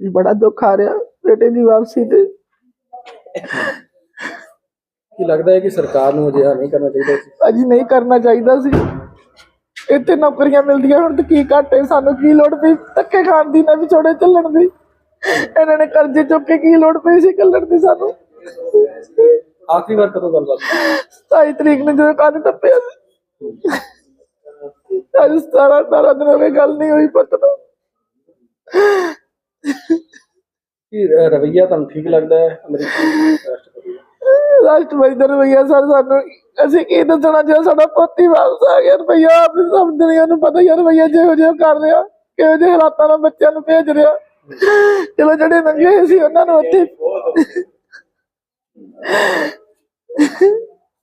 ਬੜਾ ਦੁੱਖ ਆ ਰਿਹਾ ਬੇਟੇ ਦੀ ਵਾਪਸੀ ਤੇ। ਕੀ ਲੱਗਦਾ ਹੈ ਕਿ ਸਰਕਾਰ ਨੂੰ ਅਜਿਹਾ ਨਹੀਂ ਕਰਨਾ ਚਾਹੀਦਾ ਸੀ? ਅਜੀ ਨਹੀਂ ਕਰਨਾ ਚਾਹੀਦਾ ਸੀ। ਇੱਥੇ ਨੌਕਰੀਆਂ ਮਿਲਦੀਆਂ ਹੁਣ ਤੇ ਕੀ ਘਾਟੇ ਸਾਨੂੰ ਕੀ ਲੋੜ ਪਈ? ਧੱਕੇ ਖਾਣ ਦੀ ਨਾ ਵਿਛੋੜੇ ਚੱਲਣ ਦੀ। ਇਹਨਾਂ ਨੇ ਕਰਜ਼ੇ ਚੁੱਕ ਕੇ ਕੀ ਲੋੜ ਪਈ ਸੀ ਕੱਲਣ ਦੀ ਸਾਨੂੰ? ਆਖਰੀ ਵਾਰ ਕਦੋਂ ਗੱਲਬਾਤ ਹੋਈ? 27 ਤਰੀਕ ਨੂੰ ਜਦੋਂ ਕੰਨ ਟੱਪਿਆ ਸੀ। ਅੱਜ 17 18 ਦਿਨ ਹੋ ਗਏ ਗੱਲ ਨਹੀਂ ਹੋਈ ਪੁੱਤ ਨੂੰ ਕੀ ਰਵੱਈਆ ਤੁਹਾਨੂੰ ਠੀਕ ਲੱਗਦਾ ਹੈ ਅਮਰੀਕੀ ਰਾਸ਼ਟਰਪਤੀ ਦਾ? ਰਾਸ਼ਟਰਪਤੀ ਦਾ ਰਵਈਆ ਸਰ ਸਾਨੂੰ ਅਸੀਂ ਕੀ ਦੱਸਣਾ ਜੇ ਸਾਡਾ ਪੋਤੀ ਵਾਪਸ ਆ ਗਿਆ ਰਵਈਆ ਆਪ ਹੀ ਸਭ ਦੁਨੀਆ ਨੂੰ ਪਤਾ ਯਾਰ ਰਵਈਆ ਜਿਹੋ ਜਿਹਾ ਕਰ ਰਿਹਾ ਕਿਹੋ ਜਿਹੇ ਹਾਲਾਤਾਂ ਨਾਲ ਬੱਚਿਆਂ ਨੂੰ ਭੇਜ ਰਿਹਾ ਚਲੋ ਜਿਹੜੇ ਨੰਗੇ ਹੋਏ ਸੀ ਉਹਨਾਂ ਨੂੰ ਉੱਥੇ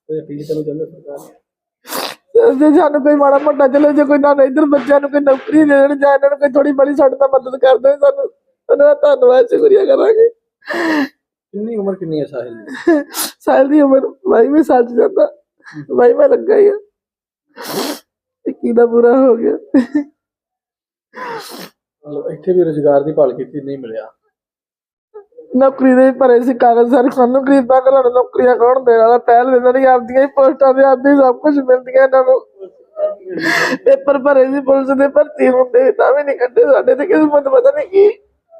ਕੋਈ ਅਪੀਲ ਕਰਨਾ ਚਾਹੁੰਦੇ ਸਰਕਾਰ ਨੂੰ? ਜੇ ਸਾਨੂੰ ਕੋਈ ਮਾੜਾ ਮੋਟਾ ਚਲੋ ਜੇ ਕੋਈ ਨਾ ਇਧਰ ਬੱਚਿਆਂ ਨੂੰ ਕੋਈ ਨੌਕਰੀ ਦੇ ਦੇਣ ਜਾਂ ਇਹਨਾਂ ਨੂੰ ਕੋਈ ਥੋੜੀ ਬੜੀ ਸਾਡੇ ਨਾਲ ਮਦਦ ਕਰ ਦੇਣ ਸਾਨੂੰ ਉਹਨਾਂ ਦਾ ਧੰਨਵਾਦ ਸ਼ੁਕਰੀਆ ਕਰਾਂਗੇ। ਕਿੰਨੀ ਉਮਰ ਕਿੰਨੀ ਹੈ ਸਾਹਿਲ ਦੀ? ਸਾਲ ਦੀ ਉਮਰ ਬਾਈ ਵੀ ਸੱਚ ਜਾਂਦਾ। ਬਾਈ ਮੈਂ ਲੱਗਾ ਹੀ ਆ। ਇੱਕੀ ਦਾ ਬੁਰਾ ਹੋ ਗਿਆ। ਮਤਲਬ ਇੱਥੇ ਵੀ ਰੋਜ਼ਗਾਰ ਦੀ ਭਾਲ ਕੀਤੀ ਨਹੀਂ ਮਿਲਿਆ। ਨੌਕਰੀ ਦੇ ਭਰੇ ਸੀ ਕਾਗਜ਼ ਸਾਰੇ। ਸਾਨੂੰ ਗਰੀਬਾਂ ਘਰਾਂ ਨੂੰ ਨੌਕਰੀਆਂ ਕੌਣ ਦੇਣ ਵਾਲਾ? ਪਹਿਲ ਦੇ ਨਹੀਂ ਆਪਦੀਆਂ ਹੀ ਪੋਸਟਾਂ ਦੇ ਆਪਦੀ ਸਭ ਕੁਝ ਮਿਲਦੀਆਂ ਇਹਨਾਂ ਨੂੰ। ਪੇਪਰ ਭਰੇ ਸੀ ਪੁਲਿਸ ਦੇ ਭਰਤੀ ਹੁੰਦੇ ਤਾਂ ਵੀ ਨਹੀਂ ਕੱਢੇ ਸਾਡੇ ਤੇ। ਕਿਸਮਤ ਪਤਾ ਨਹੀਂ ਕੀ